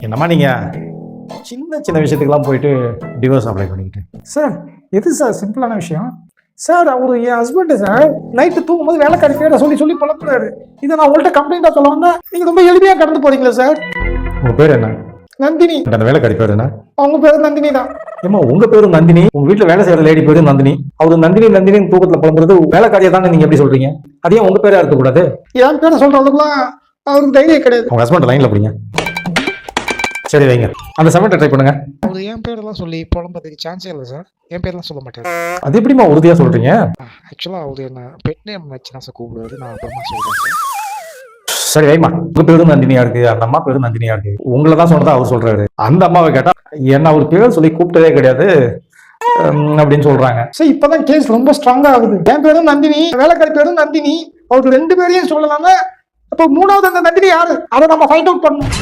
என்னம்மா நீங்க? சின்ன சின்ன விஷயத்துக்கெல்லாம் போயிட்டு டிவோர்ஸ் அப்ளை பண்ணிக்கிட்டு. சார் எது சார் சிம்பிளான விஷயம். சார் அவரு என் ஹஸ்பண்ட் சார் நைட்டு தூங்கும்போது வேலைக்காரி பேரை சொல்லி சொல்லி பழப்புறாரு இதை நான் உங்கள்கிட்ட கம்ப்ளைண்டா சொல்ல வந்தா நீங்க ரொம்ப எளிமையா கடந்து போறீங்களா சார் உங்க பேர் என்ன? நந்தினி. அந்த வேலைக்காரி பேர் என்ன? அவங்க பேர் நந்தினி தான். ஏமா உங்க பேரு நந்தினி? உங்க வீட்டுல வேலை செய்யற லேடி பேரு நந்தினி. அவரு நந்தினி நந்தினி தூக்கத்துல புலம்புறது வேலைக்காரியா தானே நீங்க எப்படி சொல்றீங்க? அதையும் உங்க பேரா இருக்க கூடாது என் பேரை சொல்ற அளவுக்குலாம் அவருக்கு தைரியம் கிடையாது. உங்க ஹஸ்பண்ட் லைன்ல பிடிங்க. சரி வைங்க. அந்த செவன்ட்டை ட்ரை பண்ணுங்க. அவர் என் பேரெல்லாம் சொல்லி புலம்புறதுக்கு சான்ஸே இல்லை சார் என் பேர்லாம் சொல்ல மாட்டாரு அது எப்படிமா உறுதியா சொல்றீங்க? ஆக்சுவலாக அவர் என்ன பெட் நேம் வச்சு தான் சார் கூப்பிடுவாரு. நான் அப்புறமா சொல்கிறேன் சார் சரி வைமா உங்க பேரு நந்தினியா இருக்கு. அந்த அம்மா பேரு நந்தினியா இருக்கு. உங்களை தான் சொன்னதா அவர் சொல்றாரு. அந்த அம்மாவை கேட்டா என்ன அவர் பேர் சொல்லி கூப்பிட்டதே கிடையாது. உம், அப்படின்னு சொல்றாங்க. சார் இப்பதான் கேஸ் ரொம்ப ஸ்ட்ராங்கா ஆகுது. என் பேரும் நந்தினி வேலைக்காரி பேரும் நந்தினி. அவருக்கு ரெண்டு பேரையும் சொல்லலாங்க அப்போ மூணாவது அந்த நந்தினி யாரு? அதை நம்ம ஃபைண்ட் அவுட் பண்ணணும்.